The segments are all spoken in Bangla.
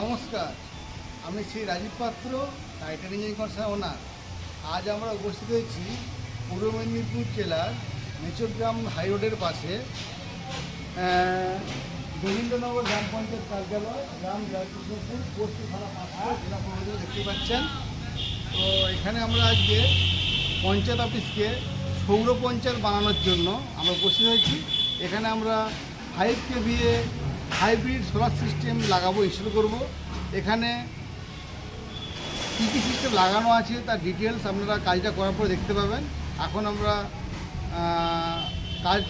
নমস্কার, আমি শ্রী রাজীব পাত্র টাইটান ইঞ্জিনিয়ারিং কনসার্ন ওনার আজ আমরা উপস্থিত হয়েছি পূর্ব মেদিনীপুর জেলার মেচরগ্রাম হাইরোডের পাশে গোবিন্দনগর গ্রাম পঞ্চায়েত কার্যালয়, গ্রাম জয়কৃষ্ণপুর, পোস্ট থানা পাঁচটা জেলা দেখতে পাচ্ছেন। তো এখানে আমরা আজকে পঞ্চায়েত অফিসকে সৌর পঞ্চায়েত বানানোর জন্য আমরা উপস্থিত হয়েছি। এখানে আমরা five KVA hybrid solar system লাগাবো ইনস্টল করব। এখানে কী কী সিস্টেম লাগানো আছে তার ডিটেলস আপনারা কাজটা করার পরে দেখতে পাবেন। এখন আমরা কাজ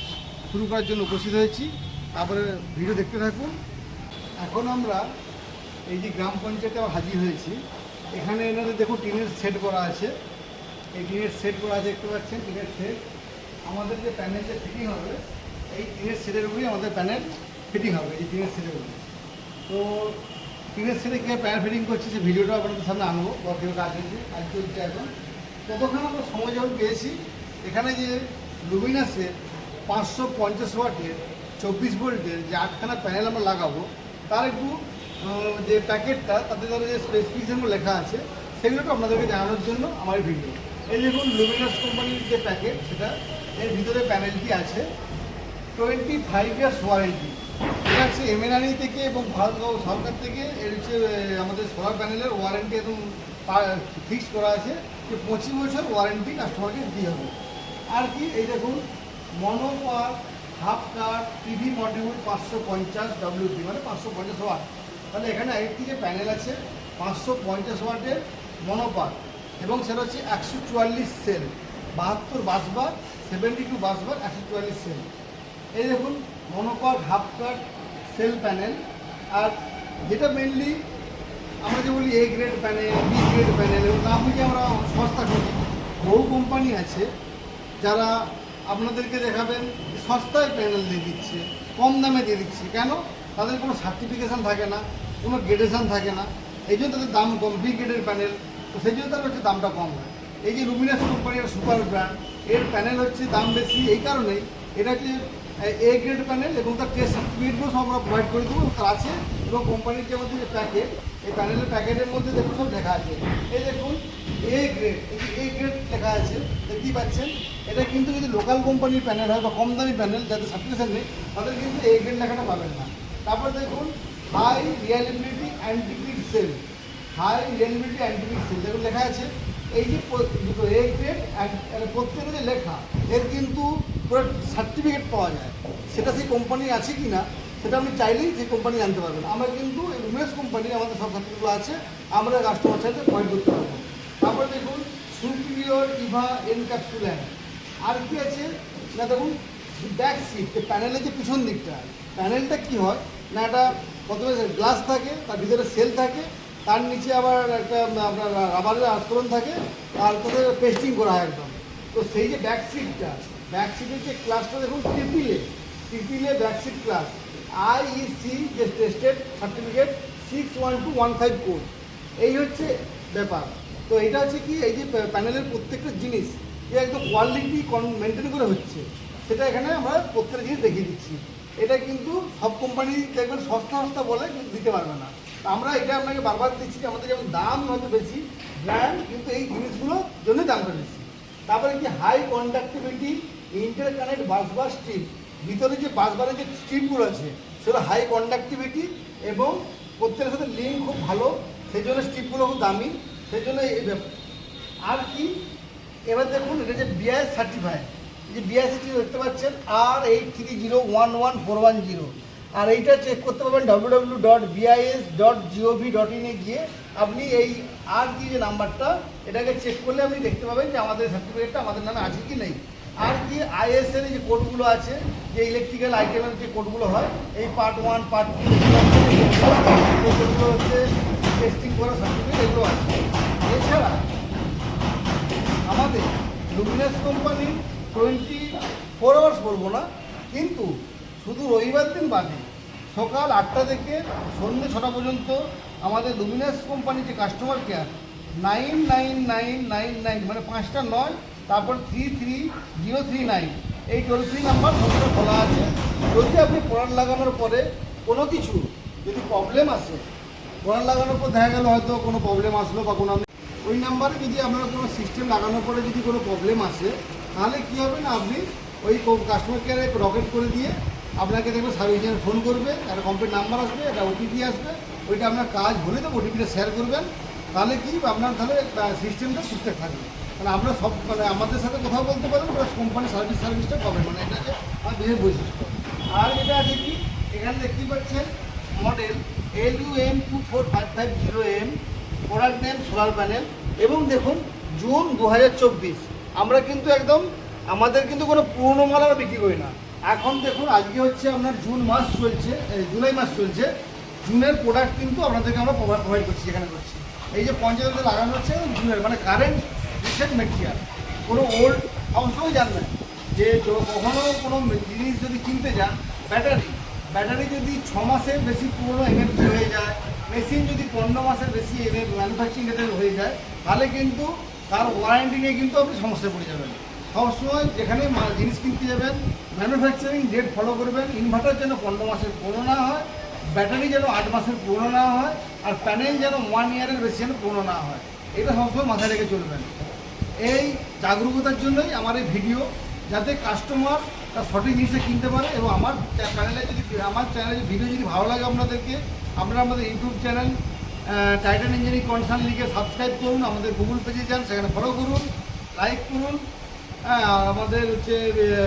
শুরু করার জন্য উপস্থিত হয়েছি। তারপরে ভিডিও দেখতে থাকুন। এখন আমরা এই যে গ্রাম পঞ্চায়েতে হাজির হয়েছি। এখানে এনাদের দেখুন টিনের সেট করা আছে। এই টিনের সেট করা আছে, দেখতে পাচ্ছেন টিনের সেট আমাদের যে প্যানেল যে ফিটিং হবে, এই টিনের সেটের উপরেই আমাদের প্যানেল ফিটিং হবে, এই টিনের উপরে। তো টিনের সেটে কে প্যানেল ফিটিং করছে, সে ভিডিওটা আপনাদের সামনে আনব বর্তমানে কাজ হয়েছে, কাজ চলছে এখন। ততক্ষণ আমরা সময় যখন পেয়েছি, এখানে যে লুমিনাসের পাঁচশো পঞ্চাশ ওয়াটের, চব্বিশ ভোল্টের যে আটখানা প্যানেল আমরা লাগাবো, তার একটু যে প্যাকেটটা, তাতে ধরো যে স্পেসিফিকেশনগুলো লেখা আছে সেগুলো একটু আপনাদেরকে জানানোর জন্য আমার ভিডিও এই দেখুন লুমিনাস কোম্পানির যে প্যাকেট সেটা এর ভিতরে প্যানেলটি আছে টোয়েন্টি ফাইভ ইয়ার্স ওয়ারেন্টি এটা হচ্ছে এমএনআরই থেকে এবং ভারত সরকার থেকে এর হচ্ছে আমাদের সোলার প্যানেলের ওয়ারেন্টি একদম ফিক্স করা আছে যে পঁচিশ বছর ওয়ারেন্টি কাস্টমারকে দিয়ে হবে। আর কি, এই দেখুন মনোপার হাফ কার টিভি মডিউল পাঁচশো পঞ্চাশ ডাব্লিউটি মানে পাঁচশো পঞ্চাশ ওয়াট তাহলে এখানে আরেকটি যে প্যানেল আছে, পাঁচশো পঞ্চাশ ওয়াটের মনোপার এবং সেটা হচ্ছে একশো চুয়াল্লিশ সেল বাহাত্তর বাসবার সেভেন্টি টু বাসবার একশো চুয়াল্লিশ সেল এই দেখুন mono perc half cut cell panel. আর যেটা মেনলি আমরা যে বলি A grade panel B grade panel এবং না বুঝে আমরা সস্তা করি। বহু কোম্পানি আছে যারা আপনাদেরকে দেখাবেন সস্তায় প্যানেল দিয়ে দিচ্ছে, কম দামে দিয়ে দিচ্ছে। কেন? তাদের কোনো সার্টিফিকেশান থাকে না, কোনো গ্রেডেশন থাকে না। এই জন্য তাদের দাম কম বি গ্রেডের প্যানেল তো সেই জন্য তার হচ্ছে দামটা কম হয় এই যে লুমিনাস কোম্পানির সুপার ব্র্যান্ড এর প্যানেল হচ্ছে দাম বেশি। এই কারণেই এটা হচ্ছে এ গ্রেড প্যানেল এবং তার টেস্ট সার্টিফিকেটগুলো সব আমরা প্রোভাইড করে দেবো তার আছে এবং কোম্পানির যে মধ্যে যে প্যাকেট এই প্যানেলের প্যাকেটের মধ্যে দেখুন সব লেখা আছে। এই দেখুন এ গ্রেড এই গ্রেড লেখা আছে, দেখতেই পাচ্ছেন? এটা কিন্তু যদি লোকাল কোম্পানির প্যানেল হয় বা কম দামি প্যানেল যাদের সার্টিফিকেশন নেই, তাদের কিন্তু এ গ্রেড লেখাটা পাবেন না। তারপর দেখুন high reliability anti PID cell high reliability anti PID cell দেখুন লেখা আছে। এই যে দুটো এ গ্রেড প্রত্যেকটা যে লেখা, এর কিন্তু পুরো সার্টিফিকেট পাওয়া যায়। সেটা সেই কোম্পানি আছে কি না সেটা আপনি চাইলেই সেই কোম্পানি জানতে পারবেন। আমরা কিন্তু এই উমেশ কোম্পানি আমাদের সব সার্টিফিকেটগুলো আছে, আমরা কাস্টমার সাথে পয়েন্ট করতে পারব। তারপরে দেখুন সুপিরিয়র ইভা এনক্যাপসুল্যান্ড আর কি আছে? না দেখুন ব্যাক সিট যে প্যানেলের যে পিছন দিকটা প্যানেলটা কি হয়? না একটা প্রথমে গ্লাস থাকে, তার ভিতরে সেল থাকে, তার নিচে আবার একটা, আপনার রাবারের আস্তরণ থাকে, আর তাদের পেস্টিং করা হয় একদম। তো সেই যে ব্যাক সিটটা ব্যাক সিটের যে ক্লাসটা দেখুন triple triple back seat class IEC যে tested certificate six one two one five code এই হচ্ছে ব্যাপার। তো এটা হচ্ছে কি, এই যে প্যানেলের প্রত্যেকটা জিনিস যে একদম কোয়ালিটি মেনটেন করে হচ্ছে, সেটা এখানে আমরা প্রত্যেকটা জিনিস দেখিয়ে দিচ্ছি। এটা কিন্তু সব কোম্পানি দেখবেন সস্তা সস্তা বলে কিন্তু দিতে পারবে না। আমরা এটা আপনাকে বারবার দিচ্ছি যে আমাদের যেমন দাম হয়তো বেশি ব্র্যান্ড কিন্তু এই জিনিসগুলোর জন্যই দামটা বেশি তারপরে কি high conductivity interconnect busbar strip ভিতরে যে বাসবারের যে স্ট্রিপগুলো আছে, সেগুলো হাই কন্ডাক্টিভিটি এবং প্রত্যেকের সাথে লিঙ্ক খুব ভালো, সেই জন্য স্ট্রিপগুলো খুব দামি, সেই জন্য আর কি? এবার দেখুন, এটা যে বিআই সার্টিফাইড এই যে বিআই সার্টিফাইড দেখতে পাচ্ছেন আর eight three zero one one four one zero আর এইটা চেক করতে পারবেন W W dot BIS dot GOV dot ইনে গিয়ে আপনি এই আর কি যে নাম্বারটা এটাকে চেক করলে আপনি দেখতে পাবেন যে আমাদের সার্টিফিকেটটা আমাদের নামে আছে কি নেই। আর কি আইএসএর যে কোডগুলো আছে, যে ইলেকট্রিক্যাল আইটেমের যে কোডগুলো হয়, এই পার্ট ওয়ান পার্ট টু হচ্ছে টেস্টিং করা সার্টিফিকেট এগুলো আছে। এছাড়া আমাদের Luminous company twenty four hours বলব না, কিন্তু শুধু রবিবার দিন বাদে সকাল আটটা থেকে সন্ধ্যে ছটা পর্যন্ত আমাদের লুমিনাস কোম্পানির যে customer care nine nine nine nine nine মানে পাঁচটা নয় তারপর three three zero three nine এই টোল ফ্রি নাম্বার সবসময় খোলা আছে, যদি আপনি প্রোডাক্ট লাগানোর পরে কোনো কিছু যদি প্রবলেম আসে কলার লাগানোর পর দেখা গেল হয়তো কোনো প্রবলেম আসলো বা কোনো ওই নাম্বারে যদি আপনার কোনো সিস্টেম লাগানোর পরে যদি কোনো প্রবলেম আসে, তাহলে কী হবে না, আপনি ওই কাস্টমার কেয়ারে রকেট করে দিয়ে আপনাকে দেখবে সার্ভিস ফোন করবে, একটা কমপ্লিট নাম্বার আসবে, একটা ওটিপি আসবে, ওইটা আপনার কাজ হলে তো ওটিপিটা শেয়ার করবেন। তাহলে কি? আপনার তাহলে সিস্টেমটা ঠিকঠাক থাকবে। মানে আমরা সব মানে আমাদের সাথে কথা বলতে পারেন, প্লাস কোম্পানি সার্ভিস সার্ভিসটা পাবেন। মানে এটা হচ্ছে আমার বিশেষ বৈশিষ্ট্য আর এটা আছে কি? এখানে দেখতেই পাচ্ছেন model L U M two four five five zero M product name solar panel এবং দেখুন জুন দু চব্বিশ। আমরা কিন্তু একদম, আমাদের কিন্তু কোনো পুরনো মাল আমরা বিক্রি করি না। এখন দেখুন, আজকে হচ্ছে আপনার জুন মাস চলছে জুলাই মাস চলছে। জুনের প্রোডাক্ট কিন্তু আপনাদেরকে আমরা প্রোভাইড করছি, এখানে করছি। এই যে পঞ্চায়েতে লাগানো হচ্ছে জুনের মানে কারেন্ট রিসেন্ট মেটেরিয়াল কোনো ওল্ড অবশ্যই জানবেন যে তো- কখনো কোনো জিনিস যদি কিনতে যান ব্যাটারি ব্যাটারি যদি ছ মাসের বেশি পুরনো এমএফি হয়ে যায় মেশিন যদি পনেরো মাসের বেশি ম্যানুফ্যাকচারিং ডেটের হয়ে যায়, তাহলে কিন্তু তার ওয়ারেন্টি নিয়ে কিন্তু আপনি সমস্যায় পড়ে যাবেন। সবসময় যেখানে জিনিস কিনতে যাবেন ম্যানুফ্যাকচারিং ডেট ফলো করবেন ইনভার্টার যেন পনেরো মাসের পুরনো না হয় ব্যাটারি যেন আট মাসের পুরনো না হয় আর প্যানেল যেন ওয়ান ইয়ারের বেশি যেন পুরনো না হয়। এটা সবসময় মাথায় রেখে চলবেন। এই জাগরুকতার জন্যই আমার এই ভিডিও যাতে কাস্টমার তার সঠিক জিনিসটা কিনতে পারে এবং আমার চ্যানেলে যদি আমার চ্যানেলে ভিডিও যদি ভালো লাগে আপনাদেরকে, আপনারা আমাদের YouTube channel Titan engineering concern লিখে সাবস্ক্রাইব করুন, আমাদের গুগল পেজে যান, সেখানে ফলো করুন লাইক করুন হ্যাঁ আমাদের হচ্ছে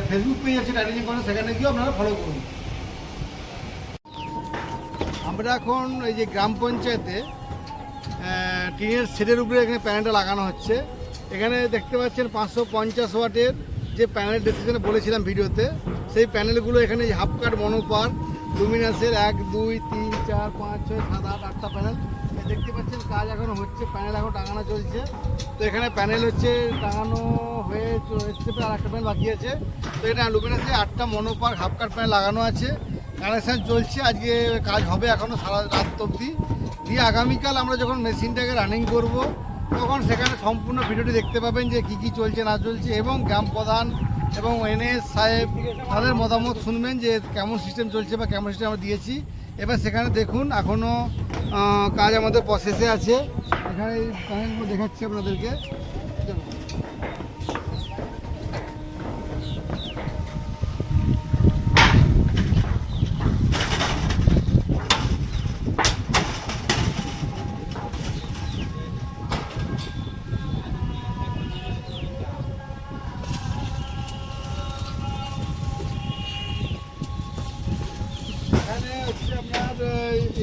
ফেসবুক পেজ আছে টাইটান ইঞ্জিনিয়ারিং সেখানে গিয়েও আপনারা ফলো করুন। আমরা এখন এই যে গ্রাম পঞ্চায়েতে টিনের সেটের উপরে এখানে প্যানেলটা লাগানো হচ্ছে। এখানে দেখতে পাচ্ছেন পাঁচশো পঞ্চাশ ওয়াটের যে প্যানেল ডিসিশনে বলেছিলাম ভিডিওতে, সেই প্যানেলগুলো এখানে হাফ কাট মনোপার লুমিনাসের এক, দুই, তিন, চার, পাঁচ, ছয়, সাত, আট, আটটা প্যানেল দেখতে পাচ্ছেন কাজ এখন হচ্ছে প্যানেল এখন টাঙানো চলছে। তো এখানে প্যানেল হচ্ছে টাঙানো হয়ে এসছে আর একটা প্যানেল বাকি আছে। তো এটা লুমিনাসে আটটা মনোপার হাফ কাট প্যানেল লাগানো আছে। কানেকশান চলছে, আজকে কাজ হবে এখনও সারা রাত অবধি। দিয়ে আগামীকাল আমরা যখন মেশিনটাকে রানিং করব, তখন সেখানে সম্পূর্ণ ভিডিওটি দেখতে পাবেন যে কি কি চলছে, না চলছে, এবং গ্রাম প্রধান এবং এনএস সাহেব তাদের মতামত শুনবেন যে কেমন সিস্টেম চলছে বা কেমন সিস্টেম আমরা দিয়েছি। এবার সেখানে দেখুন এখনও কাজ আমাদের প্রসেসে আছে। এখানে দেখাচ্ছি আপনাদেরকে।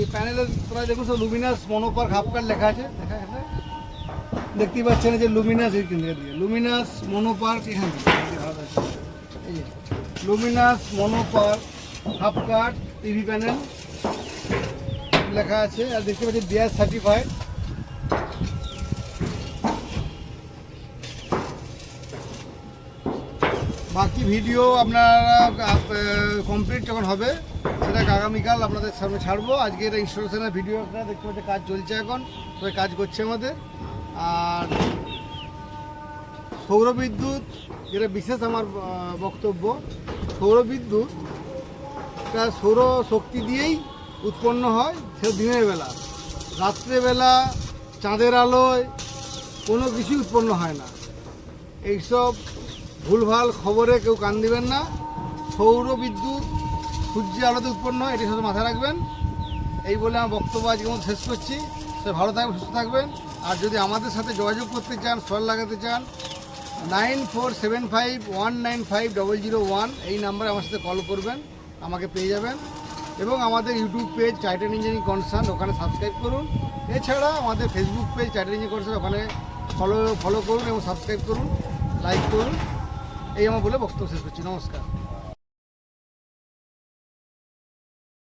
এই প্যানেলের প্রায় দেখুন সব লুমিনাস মনোপার হাফকার লেখা আছে। দেখা গেছে? দেখতেই পাচ্ছেন যে লুমিনাস এই কেন্দ্রে দিয়ে লুমিনাস মনোপার্ক এখান থেকে আছে। Luminous mono perc half cut TV panel লেখা আছে। আর দেখতে পাচ্ছি বিআর সার্টিফাইড ভিডিও আপনারা কমপ্লিট যখন হবে, সেটাকে আগামীকাল আপনাদের সামনে ছাড়বো। আজকে এটা ইনস্টলেশনের ভিডিও আপনারা দেখতে পাচ্ছেন কাজ চলছে এখন, সবাই কাজ করছে আমাদের। আর সৌরবিদ্যুৎ, যেটা বিশেষ আমার বক্তব্য সৌরবিদ্যুৎ সৌর শক্তি দিয়েই উৎপন্ন হয় সে দিনের বেলা। রাত্রেবেলা চাঁদের আলোয় কোনো কিছুই উৎপন্ন হয় না। এইসব ভুলভাল খবরে কেউ কান দিবেন না। সৌর বিদ্যুৎ সূর্যের আলোতে উৎপন্ন, এটি শুধু মাথায় রাখবেন। এই বলে আমার বক্তব্য আজকে মতো শেষ করছি। সে ভালো থাকবেন, সুস্থ থাকবেন। আর যদি আমাদের সাথে যোগাযোগ করতে চান সোয়াল লাগাতে চান nine four seven five one nine five double zero one এই নাম্বারে আমার সাথে কল করবেন, আমাকে পেয়ে যাবেন। এবং আমাদের YouTube page Titan engineering concern ওখানে সাবস্ক্রাইব করুন। এছাড়া আমাদের Facebook page Titan engineering concern ওখানে ফলো ফলো করুন এবং সাবস্ক্রাইব করুন লাইক করুন। এই আমার বলে বক্তব্য শেষ করছি। নমস্কার।